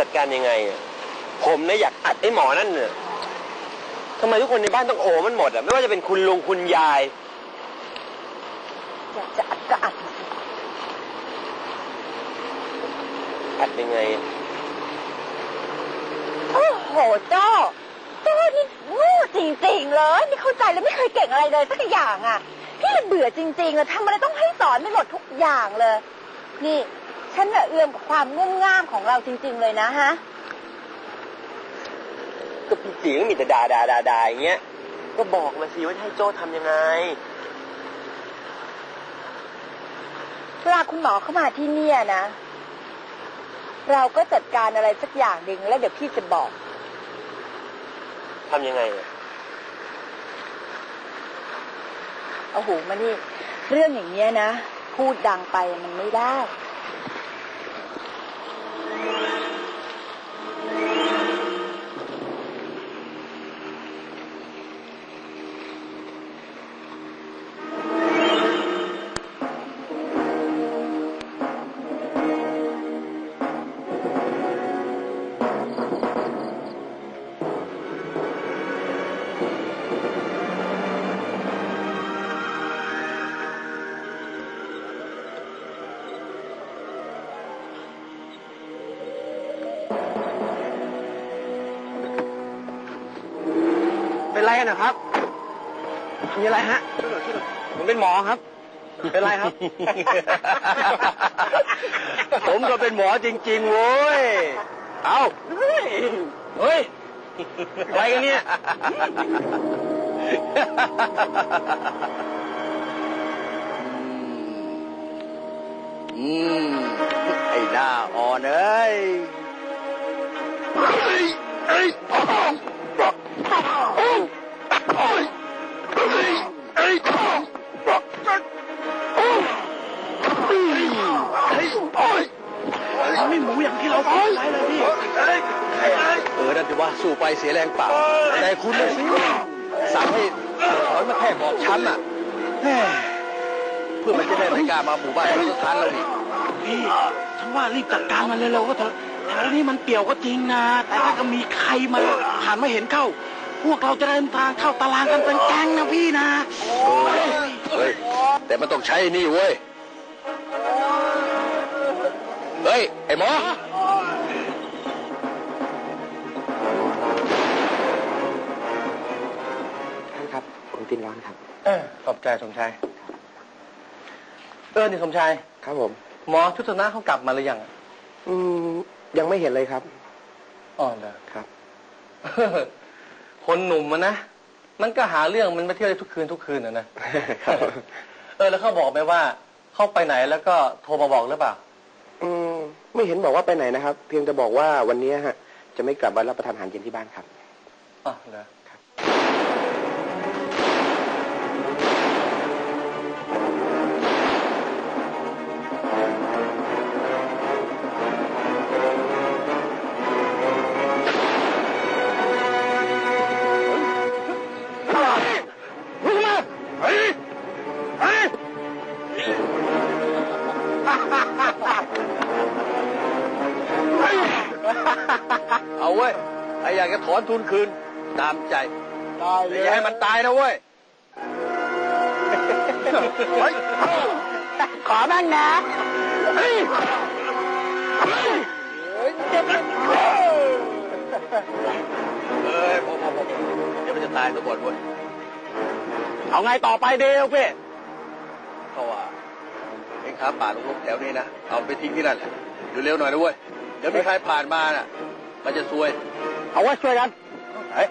จัดการยังไงอะผมนะอยากอัดไอ้หมอนั่นเนี่ยทำไมทุกคนในบ้านต้องโอมันหมดอะไม่ว่าจะเป็นคุณลุงคุณยาย อยากจะอัดก็อัดอัดยังไง โอ้โหโจ้โจ้นี่งูจริงๆเลยไม่เข้าใจเลยไม่เคยเก่งอะไรเลยสักอย่างอะพี่เลยเบื่อจริงๆเลยทำอะไรต้องให้สอนไม่หมดทุกอย่างเลย นี่ ฉันน่ะเอื้อมกับความงุ่มง่ามของเราจริง ๆ เลยนะฮะ ก็พี่จีก็มีแต่ด่าด่าด่าด่าอย่างเงี้ย ก็บอกมาสิว่าจะให้โจ้ทำยังไง เวลาคุณหมอเข้ามาที่เนี่ยนะ เราก็จัดการอะไรสักอย่างหนึ่งแล้วเดี๋ยวพี่จะบอก ทำยังไงอะเอาหูมานี่ เรื่องอย่างเงี้ยนะ พูดดังไปมันไม่ได้ เป็นไรกันนะครับ มีอะไรฮะ ผมเป็นหมอครับ เป็นไรครับ ผมก็เป็นหมอจริง ๆ โว้ย เอาเฮ้ยเฮ้ยอะไรกันเนี่ย อืม ไอ้หน้าอ่อนเอ้ย ไม่หมูอย่างที่เราคิดไว้เลยพี่เออนั่นถือว่าสู้ไปเสียแรงเปล่า แต่คุณน่ะสิสั่งให้ถอนมาแค่บอกฉันน่ะแม่เพื่อมันจะได้ไม่กล้ามาหมู่บ้านเราสถานเราอีกพี่ฉันว่ารีบจัดการมันเร็วๆก็เถอะแถวนี้มันเปี่ยวก็จริงนะ แต่ถ้าก็มีใครมาผ่านมาเห็นเข้า พวกเราจะเดินทางเข้าตารางกันเป็นแก๊งนะพี่นะเฮ้ยแต่มันต้องใช้นี่เว้ย ฮ้ย ไอ้หมอ ครับผมตินร้อนครับ เออขอบใจสมชาย เออ นี่สมชาย ครับผม หมอชุดชนะเขากลับมาหรือยังอะอืมยังไม่เห็นเลยครับ อ๋อเหรอ ครับ คนหนุ่มมันนะ มันก็หาเรื่องมันมาเที่ยวได้ทุกคืนทุกคืนนะนะ ครับ เออ แล้วเขาบอกไหมว่า เขาไปไหนแล้วก็โทรมาบอกหรือเปล่าอืม ไม่เห็นบอกว่าไปไหนนะครับ เพียงแต่บอกว่าวันนี้ฮะ จะไม่กลับมารับประทานอาหารเย็นที่บ้านครับอ๋อเหรอ เอาเว้ยใครอยากจะถอนทุนคืน ตามใจได้เลยอย่าให้มันตายนะเว้ยขอบ้างนะเอ้ยพอพอพอเดี๋ยวมันจะตายซะก่อนเว้ยเอาไงต่อไปเดียวพี่เพราะว่าเอ็งค้าป่าลงๆแถวนี้นะ เอาไปทิ้งที่นั่นแหละเร็วๆหน่อยนะเว้ย เดี๋ยวมีใครผ่านมาน่ะ มันจะซวย เอาไว้ช่วยกันเฮ้ย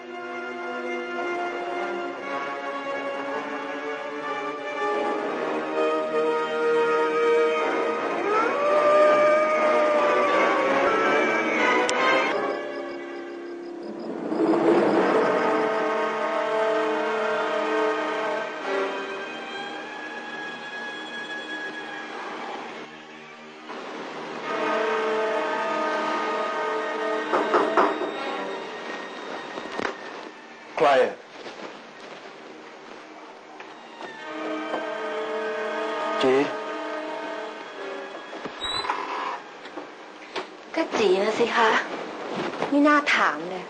นะสิคะอไม่น่าถามเลย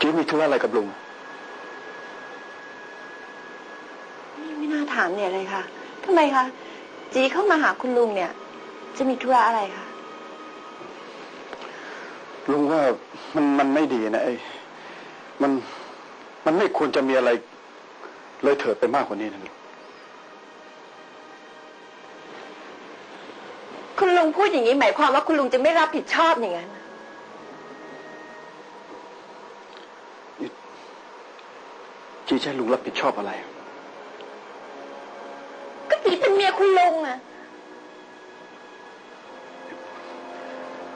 จีมีธุระอะไรกับลุง นี่ไม่น่าถามเนี่ยเลยค่ะทำไมคะ จีเข้ามาหาคุณลุงเนี่ย จะมีธุระอะไรคะ ลุงว่ามันมันไม่ดีนะไอ้ มันมันไม่ควรจะมีอะไร เลยเถิดไปมากกว่านี้นะ คุณลุงพูดอย่างนี้หมายความว่าคุณลุงจะไม่รับผิดชอบอย่างนั้นจีจะใช้ลุงรับผิดชอบอะไร ก็จีเป็นเมียคุณลุงอะ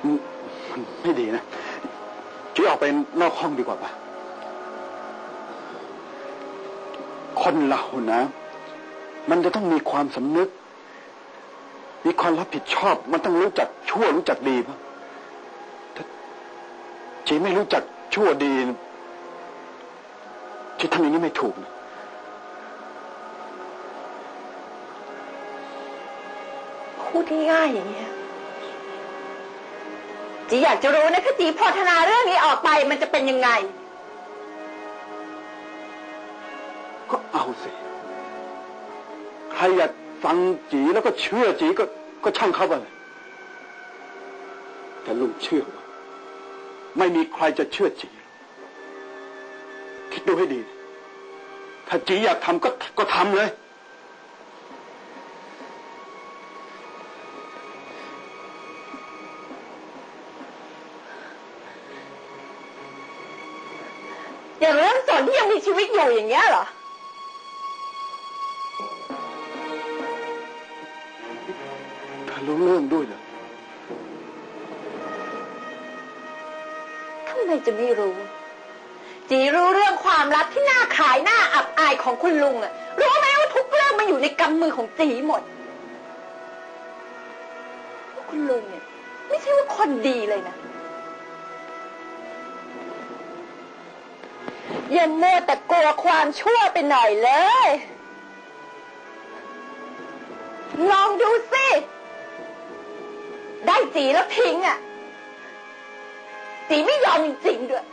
มันมันไม่ดีนะจีออกไปนอกห้องดีกว่าปะคนเรานะ มันจะต้องมีความสำนึก มีความรับผิดชอบ มันต้องรู้จักชั่วรู้จักดีบ้างถ้าจีไม่รู้จักชั่วดีจีทำอย่างนี้ไม่ถูกนะพูดง่ายๆอย่างเงี้ยจีอยากจะรู้นะถ้าจีพอธนาเรื่องนี้ออกไปมันจะเป็นยังไง ก็เอาสิ ใครอยาก ฟังจีแล้วก็เชื่อจีก็ก็ช่างเขาไปแต่ลุงเชื่อว่าไม่มีใครจะเชื่อจีคิดดูให้ดี ถ้าจีอยากทำก็ก็ทำเลย อย่างเรื่องสนที่ยังมีชีวิตอยู่อย่างเงี้ยเหรอ รู้เรื่องด้วยเหรอทำไมจะไม่รู้ จีรู้เรื่องความลับที่น่าขายหน้าอับอายของคุณลุงอะรู้ไหมว่าทุกเรื่องมันอยู่ในกำมือของจีหมด คุณลุงเนี่ย ไม่ใช่ว่าคนดีเลยนะอย่าโมวแต่กลัวความชั่วไปหน่อยเลย ลองดูสิ ได้จีแล้วทิ้งอะจีไม่ยอมจริงๆด้วย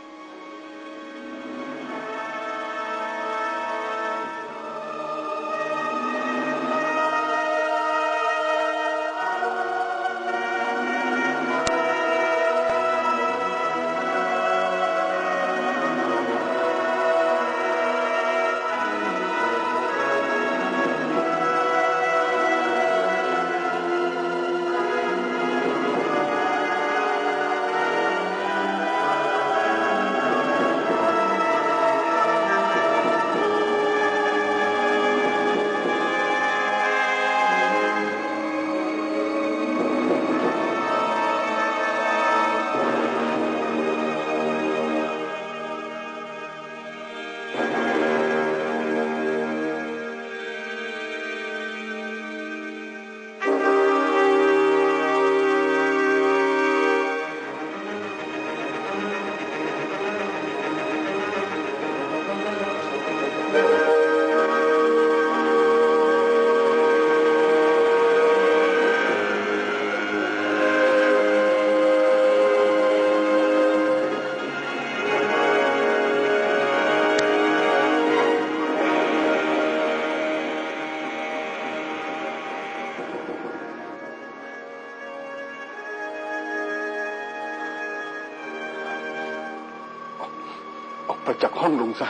ออกไปจากห้องลุงซะ